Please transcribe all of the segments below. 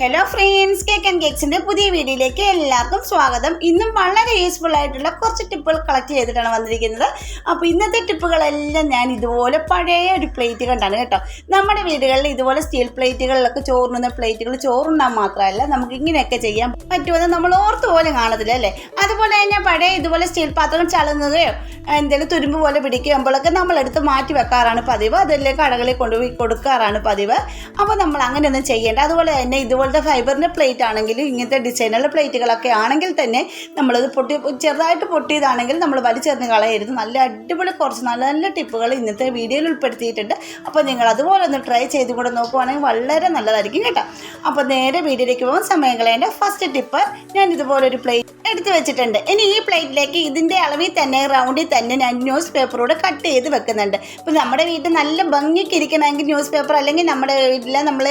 Hello friends cake and കേക്സിന്റെ പുതിയ വീഡിയോയിലേക്ക് എല്ലാവർക്കും സ്വാഗതം. ഇന്നും വളരെ യൂസ്ഫുൾ ആയിട്ടുള്ള കുറച്ച് ടിപ്പുകൾ കളക്ട് ചെയ്തിട്ടാണ് വന്നിരിക്കുന്നത്. അപ്പോൾ ഇന്നത്തെ ടിപ്പുകളെല്ലാം ഞാൻ ഇതുപോലെ പഴയ ഒരു പ്ലേറ്റ് കണ്ടാണ് കേട്ടോ. നമ്മുടെ വീടുകളിൽ ഇതുപോലെ സ്റ്റീൽ പ്ലേറ്റുകളിലൊക്കെ ചോറുണ്ണുന്ന പ്ലേറ്റുകൾ ചോറുണ്ണാൻ മാത്രമല്ല നമുക്ക് ഇങ്ങനെയൊക്കെ ചെയ്യാൻ പറ്റുമെന്ന് നമ്മൾ ഓർത്ത് പോലും കാണത്തില്ല അല്ലേ? അതുപോലെ തന്നെ പഴയ ഇതുപോലെ സ്റ്റീൽ പാത്രം ചളുന്നതയോ എന്തെങ്കിലും തുരുമ്പ് പോലെ പിടിക്കുമ്പോഴൊക്കെ നമ്മളെടുത്ത് മാറ്റി വെക്കാറാണ് പതിവ്. അതെല്ലാം കടകളിൽ കൊണ്ടുപോയി കൊടുക്കാറാണ് പതിവ്. അപ്പോൾ നമ്മൾ അങ്ങനെയൊന്നും ചെയ്യേണ്ട. അതുപോലെ തന്നെ ഇതുപോലത്തെ ഫൈബറിന്റെ പ്ലേറ്റ് ആണെങ്കിലും ഇങ്ങനത്തെ ഡിസൈനുള്ള പ്ലേറ്റുകളൊക്കെ ആണെങ്കിൽ തന്നെ നമ്മളത് പൊട്ടി ചെറുതായിട്ട് പൊട്ടിയതാണെങ്കിൽ നമ്മൾ വലിച്ചെറിഞ്ഞ് കളയരുത്. നല്ല അടിപൊളി കുറച്ച് നല്ല നല്ല ടിപ്പുകൾ ഇന്നത്തെ വീഡിയോയിൽ ഉൾപ്പെടുത്തിയിട്ടുണ്ട്. അപ്പോൾ നിങ്ങൾ അതുപോലെ ഒന്ന് ട്രൈ ചെയ്ത് കൂടെ നോക്കുവാണെങ്കിൽ വളരെ നല്ലതായിരിക്കും കേട്ടോ. അപ്പോൾ നേരെ വീഡിയോയിലേക്ക് പോകുമ്പോൾ സമയം കളയേണ്ട ഫസ്റ്റ് ടിപ്പ് ഞാൻ ഇതുപോലൊരു പ്ലേറ്റ് എടുത്ത് വെച്ചിട്ടുണ്ട്. ഇനി ഈ പ്ലേറ്റിലേക്ക് ഇതിന്റെ അളവിൽ തന്നെ റൗണ്ടിൽ തന്നെ ഞാൻ ന്യൂസ് പേപ്പറോട് കട്ട് ചെയ്ത് വെക്കുന്നുണ്ട്. ഇപ്പോൾ നമ്മുടെ വീട്ടിൽ നല്ല ഭംഗിക്ക് ഇരിക്കണമെങ്കിൽ ന്യൂസ് പേപ്പർ അല്ലെങ്കിൽ നമ്മുടെ വീട്ടിൽ നമ്മൾ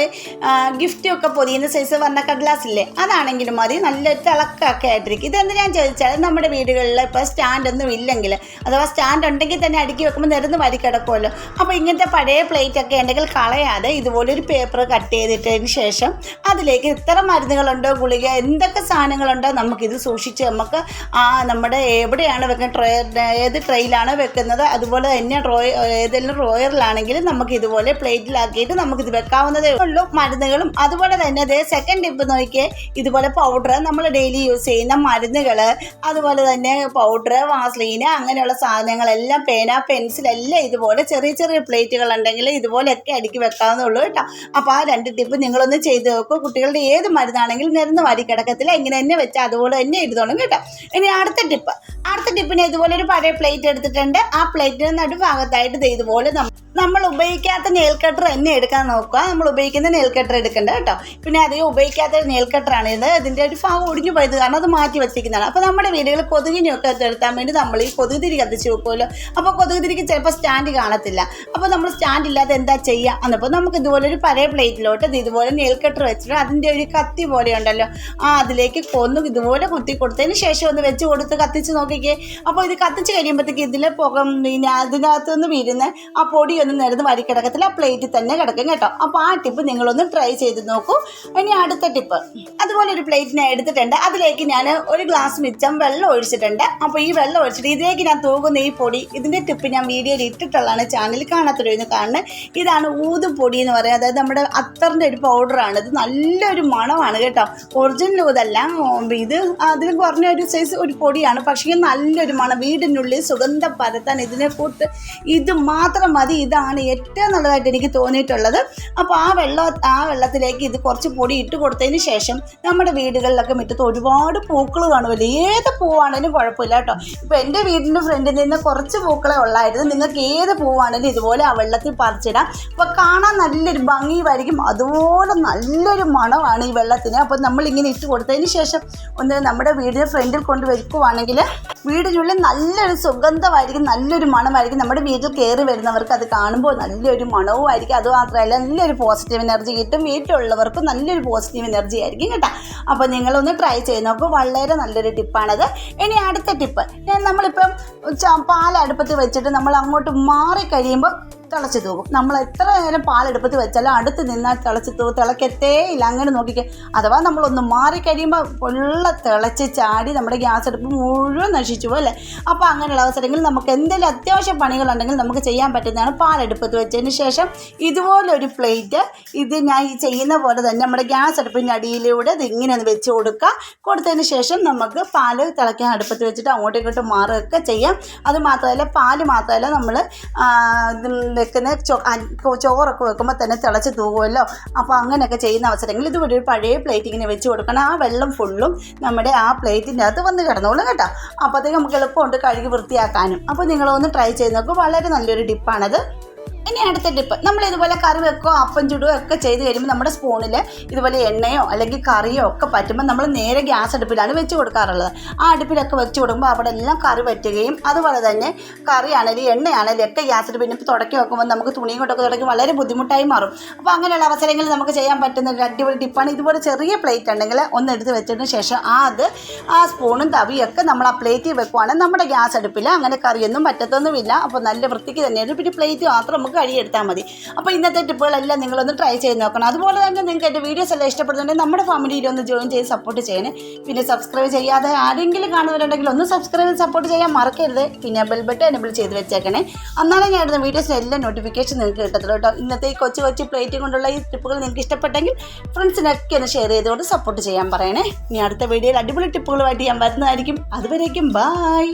ഗിഫ്റ്റൊക്കെ ഒക്കെ പൊതിയുന്ന സൈസ് വർണ കടലാസില്ലേ അതാണെങ്കിലും മതി. നല്ല തിളക്കൊക്കെ ആയിട്ടിരിക്കും. ഞാൻ ചോദിച്ചാൽ നമ്മുടെ വീടുകളിൽ ഇപ്പോൾ സ്റ്റാൻഡൊന്നും ഇല്ലെങ്കിൽ അഥവാ സ്റ്റാൻഡ് ഉണ്ടെങ്കിൽ തന്നെ അടുക്കി വെക്കുമ്പോൾ നിരന്ന് വരി കിടക്കുമല്ലോ. അപ്പോൾ ഇങ്ങനത്തെ പഴയ പ്ലേറ്റ് ഒക്കെ ഉണ്ടെങ്കിൽ കളയാതെ ഇതുപോലെ ഒരു പേപ്പർ കട്ട് ചെയ്തിട്ടതിന് ശേഷം അതിലേക്ക് ഇത്ര മരുന്നുകളുണ്ടോ ഗുളിക എന്തൊക്കെ സാധനങ്ങളുണ്ടോ നമുക്കിത് സൂക്ഷിച്ച് നമുക്ക് ആ നമ്മുടെ എവിടെയാണ് വെക്കുന്നത് ട്രേ ഏത് ട്രെയിലാണ് വെക്കുന്നത് അതുപോലെ തന്നെ റോയ ഏതെങ്കിലും റോയറിലാണെങ്കിലും നമുക്ക് ഇതുപോലെ പ്ലേറ്റിലാക്കിയിട്ട് നമുക്കിത് വെക്കാവുന്നതേ ഉള്ളൂ. മരുന്നുകളും അതുപോലെ തന്നെ സെക്കൻഡ് ടിപ്പ് നോക്കിയേ ഇതുപോലെ പൗഡർ നമ്മൾ ഡെയിലി യൂസ് ചെയ്യുന്ന മരുന്നുകൾ അതുപോലെ തന്നെ പൗഡർ വാസ്ലീന് അങ്ങനെയുള്ള സാധനങ്ങളെല്ലാം പേന പെൻസിൽ എല്ലാം ഇതുപോലെ ചെറിയ ചെറിയ പ്ലേറ്റുകൾ ഉണ്ടെങ്കിൽ ഇതുപോലെയൊക്കെ അടുക്കി വെക്കാവുന്നേ ഉള്ളൂ കേട്ടോ. അപ്പോൾ ആ രണ്ട് ടിപ്പ് നിങ്ങളൊന്ന് ചെയ്ത് നോക്കൂ. കുട്ടികളുടെ ഏത് മരുന്നാണെങ്കിലും നിരന്ന് വാരി കിടക്കത്തില്ല ഇങ്ങനെ തന്നെ വെച്ചാൽ അതുപോലെ തന്നെ ഇരുന്നോളും കേട്ടോ. ഇനി അടുത്ത ടിപ്പ് അടുത്ത ടിപ്പിന് ഇതുപോലെ ഒരു പഴയ പ്ലേറ്റ് എടുത്തിട്ടുണ്ട്. ആ പ്ലേറ്റിന് നടുഭാഗത്തായിട്ട് ഇതുപോലെ നമ്മ- നമ്മൾ ഉപയോഗിക്കാത്ത നെയിൽ കട്ടർ തന്നെ എടുക്കാൻ നോക്കുക. നമ്മൾ ഉപയോഗിക്കുന്ന നെയിൽ കട്ടർ എടുക്കേണ്ട കേട്ടോ. പിന്നെ അധികം ഉപയോഗിക്കാത്ത നെയിൽ കട്ടറാണ് ഇത്. ഇതിന്റെ ഒരു ഭാഗം ഒടിഞ്ഞു പോയത് കാരണം അത് മാറ്റി വെച്ചിരിക്കുന്നതാണ്. അപ്പോൾ നമ്മുടെ വീടുകളിൽ കൊതുകിനെയൊക്കെ എടുത്താൻ വേണ്ടി നമ്മൾ ഈ കൊതുക് തിരി കത്തിച്ച് വെക്കുമല്ലോ. അപ്പോൾ കൊതുക് തിരിക്ക് ചിലപ്പോൾ സ്റ്റാൻഡ് കാണത്തില്ല. അപ്പോൾ നമ്മൾ സ്റ്റാൻഡ് ഇല്ലാതെ എന്താ ചെയ്യുക എന്നപ്പോൾ നമുക്ക് ഇതുപോലെ ഒരു പഴയ പ്ലേറ്റിലോട്ട് ഇത് ഇതുപോലെ നെയിൽ കട്ടർ വെച്ചിട്ട് അതിന്റെ ഒരു കത്തി പോലെ ഉണ്ടല്ലോ. ആ അതിലേക്ക് കൊന്നു ഇതുപോലെ കുത്തി കൊടുത്തതിന് ശേഷം ഒന്ന് വെച്ച് കൊടുത്ത് കത്തിച്ച് നോക്കിക്കേ. അപ്പോൾ ഇത് കത്തിച്ച് കഴിയുമ്പോഴത്തേക്ക് ഇതിലെ പുക പിന്നെ അതിനകത്തുനിന്ന് വീഴുന്ന ആ പൊടിയൊന്നും നിരന്ന് വരി ആ പ്ലേറ്റിൽ തന്നെ കിടക്കും കേട്ടോ. അപ്പോൾ ആ ടിപ്പ് നിങ്ങളൊന്ന് ട്രൈ ചെയ്ത് നോക്കൂ. ഇനി അടുത്ത ടിപ്പ് അതുപോലെ ഒരു പ്ലേറ്റ് ഞാൻ എടുത്തിട്ടുണ്ട്. അതിലേക്ക് ഞാൻ ഒരു ഗ്ലാസ് മിച്ചം വെള്ളം ഒഴിച്ചിട്ടുണ്ട്. അപ്പോൾ ഈ വെള്ളം ഒഴിച്ചിട്ട് ഇതിലേക്ക് ഞാൻ തൂകുന്ന ഈ പൊടി ഇതിന്റെ ടിപ്പ് ഞാൻ വീഡിയോയിൽ ഇട്ടിട്ടുള്ളതാണ് ചാനലിൽ കാണാത്തൊരു കാണുന്നത്. ഇതാണ് ഊതുപൊടി എന്ന് പറയുന്നത്. അതായത് നമ്മുടെ അത്തറിന്റെ ഒരു പൗഡറാണ് ഇത് നല്ലൊരു മണമാണ് കേട്ടോ. ഒറിജിനൽ ഊതല്ല ഇത് അതിൽ കുറഞ്ഞ ഒരു സൈസ് ഒരു പൊടിയാണ്. പക്ഷേ നല്ലൊരു മണം. വീടിനുള്ളിൽ സുഗന്ധം പരത്താൻ ഇതിനെ കൂട്ട് ഇത് മാത്രം മതി. ഇതാണ് ഏറ്റവും നല്ലതായിട്ട് എനിക്ക് തോന്നിയിട്ടുള്ളത്. അപ്പോൾ ആ വെള്ളം ആ വെള്ളത്തിലേക്ക് ഇത് കുറച്ച് പൊടി ഇട്ട് കൊടുത്തതിന് ശേഷം നമ്മുടെ വീടുകളിലൊക്കെ മുറ്റത്ത് ഒരുപാട് പൂക്കൾ കാണുമല്ലോ. ഏത് പൂവാണേലും കുഴപ്പമില്ല കേട്ടോ. ഇപ്പോൾ എന്റെ വീടിന്റെ ഫ്രണ്ടിൽ നിന്ന് കുറച്ച് പൂക്കളെ ഉള്ളായിരുന്നു. നിങ്ങൾക്ക് ഏത് പൂവാണേലും ഇതുപോലെ ആ വെള്ളത്തിൽ പറിച്ചിടാം. അപ്പോൾ കാണാൻ നല്ലൊരു ഭംഗിയുമായിരിക്കും അതുപോലെ നല്ലൊരു മണമാണ് ഈ വെള്ളത്തിന്. അപ്പോൾ നമ്മളിങ്ങനെ ഇട്ട് കൊടുത്തതിന് ശേഷം ഒന്ന് നമ്മുടെ വീടിന്റെ ഫ്രണ്ടിൽ കൊണ്ട് വെക്കുവാണെങ്കിൽ വീടിനുള്ളിൽ നല്ലൊരു സുഗന്ധമായിരിക്കും നല്ലൊരു മണമായിരിക്കും. നമ്മുടെ വീട്ടിൽ കയറി വരുന്നവർക്ക് അത് കാണുമ്പോൾ നല്ലൊരു മണവുമായിരിക്കും. അത് മാത്രമല്ല നല്ലൊരു പോസിറ്റീവ് എനർജി കിട്ടും. വീട്ടിലുള്ളവർക്കും നല്ലൊരു പോസിറ്റീവ് എനർജി ആയിരിക്കും കേട്ടോ. അപ്പോൾ നിങ്ങളൊന്ന് ട്രൈ ചെയ്ത് നോക്കൂ. വളരെ നല്ലൊരു ടിപ്പാണത് ഇനി അടുത്ത ടിപ്പ് നമ്മളിപ്പം പാൽ അടുപ്പത്ത് വെച്ചിട്ട് നമ്മൾ അങ്ങോട്ട് മാറി കഴിയുമ്പോൾ തിളച്ച് തൂകും നമ്മൾ എത്ര നേരം പാലെടുപ്പത്ത് വെച്ചാലും അടുത്ത് നിന്നാൽ തിളച്ച് തൂ തിളക്കത്തേ ഇല്ല. അങ്ങനെ നോക്കിക്കുക അഥവാ നമ്മളൊന്ന് മാറി കഴിയുമ്പോൾ ഉള്ള തിളച്ച് ചാടി നമ്മുടെ ഗ്യാസ് അടുപ്പ് മുഴുവൻ നശിച്ചു പോകും അല്ലേ? അപ്പോൾ അങ്ങനെയുള്ള അവസരങ്ങളിൽ നമുക്ക് എന്തെങ്കിലും അത്യാവശ്യ പണികളുണ്ടെങ്കിൽ നമുക്ക് ചെയ്യാൻ പറ്റുന്നതാണ് പാലെടുപ്പത്ത് വെച്ചതിന് ശേഷം ഇതുപോലൊരു പ്ലേറ്റ് ഇത് ഞാൻ ഈ ചെയ്യുന്ന പോലെ തന്നെ നമ്മുടെ ഗ്യാസ് അടുപ്പിന്റെ അടിയിലൂടെ ഇത് ഇങ്ങനെ ഒന്ന് വെച്ച് കൊടുക്കുക. കൊടുത്തതിന് ശേഷം നമുക്ക് പാൽ തിളയ്ക്കാൻ അടുപ്പത്ത് വെച്ചിട്ട് അങ്ങോട്ടും ഇങ്ങോട്ടും മാറുകയൊക്കെ ചെയ്യാം. അത് മാത്രമല്ല പാൽ മാത്രമല്ല നമ്മൾ വെക്കുന്ന ചോറൊക്കെ വെക്കുമ്പോൾ തന്നെ തിളച്ച് തൂകുമല്ലോ. അപ്പോൾ അങ്ങനെയൊക്കെ ചെയ്യുന്ന അവസരങ്ങളിൽ ഇതുപോലെ ഒരു പഴയ പ്ലേറ്റ് ഇങ്ങനെ വെച്ച് കൊടുക്കണം. ആ വെള്ളം ഫുള്ളും നമ്മുടെ ആ പ്ലേറ്റിന്റെ അകത്ത് വന്ന് കിടന്നോളും കേട്ടോ. അപ്പോഴത്തേക്ക് നമുക്ക് എളുപ്പമുണ്ട് കഴുകി വൃത്തിയാക്കാനും. അപ്പോൾ നിങ്ങളൊന്ന് ട്രൈ ചെയ്ത് നോക്കും. വളരെ നല്ലൊരു ടിപ്പാണത് ഇനി അടുത്ത ടിപ്പ് നമ്മൾ ഇതുപോലെ കറി വെക്കുകയോ അപ്പം ചുടുകയോ ഒക്കെ ചെയ്ത് കഴിയുമ്പോൾ നമ്മുടെ സ്പൂണിൽ ഇതുപോലെ എണ്ണയോ അല്ലെങ്കിൽ കറിയോ ഒക്കെ പറ്റുമ്പോൾ നമ്മൾ നേരെ ഗ്യാസ് അടുപ്പിലാണ് വെച്ച് കൊടുക്കാറുള്ളത്. ആ അടുപ്പിലൊക്കെ വെച്ച് കൊടുക്കുമ്പോൾ അവിടെ എല്ലാം കറി പറ്റുകയും അതുപോലെ തന്നെ കറിയാണെങ്കിലും എണ്ണയാണെങ്കിലും ഒക്കെ ഗ്യാസ് അടുപ്പിന് ഇപ്പോൾ തുടക്കി വെക്കുമ്പോൾ നമുക്ക് തുണിയും കൊണ്ടൊക്കെ തുടക്കി വളരെ ബുദ്ധിമുട്ടായി മാറും. അപ്പോൾ അങ്ങനെയുള്ള അവസരങ്ങളിൽ നമുക്ക് ചെയ്യാൻ പറ്റുന്ന ഒരു അടിപൊളി ടിപ്പാണ് ഇതുപോലെ ചെറിയ പ്ലേറ്റ് ഉണ്ടെങ്കിൽ ഒന്ന് എടുത്ത് വെച്ചതിന് ശേഷം ആ അത് ആ സ്പൂണും തവിയൊക്കെ നമ്മൾ ആ പ്ലേറ്റിൽ വെക്കുവാണെങ്കിൽ നമ്മുടെ ഗ്യാസ് അടുപ്പിൽ അങ്ങനെ കറിയൊന്നും പറ്റത്തൊന്നുമില്ല. അപ്പോൾ നല്ല വൃത്തിക്ക് തന്നെയാണ്. പിന്നെ പ്ലേറ്റ് മാത്രം നമുക്ക് കഴുകിയെടുത്താൽ മതി. അപ്പോൾ ഇന്നത്തെ ടിപ്പുകളെല്ലാം നിങ്ങളൊന്ന് ട്രൈ ചെയ്ത് നോക്കണം. അതുപോലെ തന്നെ നിങ്ങൾക്ക് എന്റെ വീഡിയോസ് എല്ലാം ഇഷ്ടപ്പെടുന്നുണ്ടെങ്കിൽ നമ്മുടെ ഫാമിലിയിൽ ഒന്ന് ജോയിൻ ചെയ്ത് സപ്പോർട്ട് ചെയ്യണേ. പിന്നെ സബ്സ്ക്രൈബ് ചെയ്യാതെ ആരെങ്കിലും കാണുന്നവരുണ്ടെങ്കിൽ ഒന്ന് സബ്സ്ക്രൈബ് സപ്പോർട്ട് ചെയ്യാൻ മറക്കരുത്. പിന്നെ ബെൽ ബട്ടൺ എനബിൾ ചെയ്ത് വെച്ചേക്കണേ. അന്നാലും ഞാൻ ഇടുന്ന വീഡിയോസിന് എല്ലാം നോട്ടിഫിക്കേഷൻ നിങ്ങൾക്ക് കിട്ടത്തുള്ളൂ കേട്ടോ. ഇന്നത്തെ ഈ കൊച്ചു കൊച്ചു പ്ലേറ്റ് കൊണ്ടുള്ള ഈ ടിപ്പുകൾ നിങ്ങൾക്ക് ഇഷ്ടപ്പെട്ടെങ്കിൽ ഫ്രണ്ട്സിനൊക്കെ ഒന്ന് ഷെയർ ചെയ്തുകൊണ്ട് സപ്പോർട്ട് ചെയ്യാൻ പറയണേ. ഇനി അടുത്ത വീഡിയോയിൽ അടിപൊളി ടിപ്പുകളുമായിട്ട് ഞാൻ വരുന്നതായിരിക്കും. അതുവരേക്കും ബായ്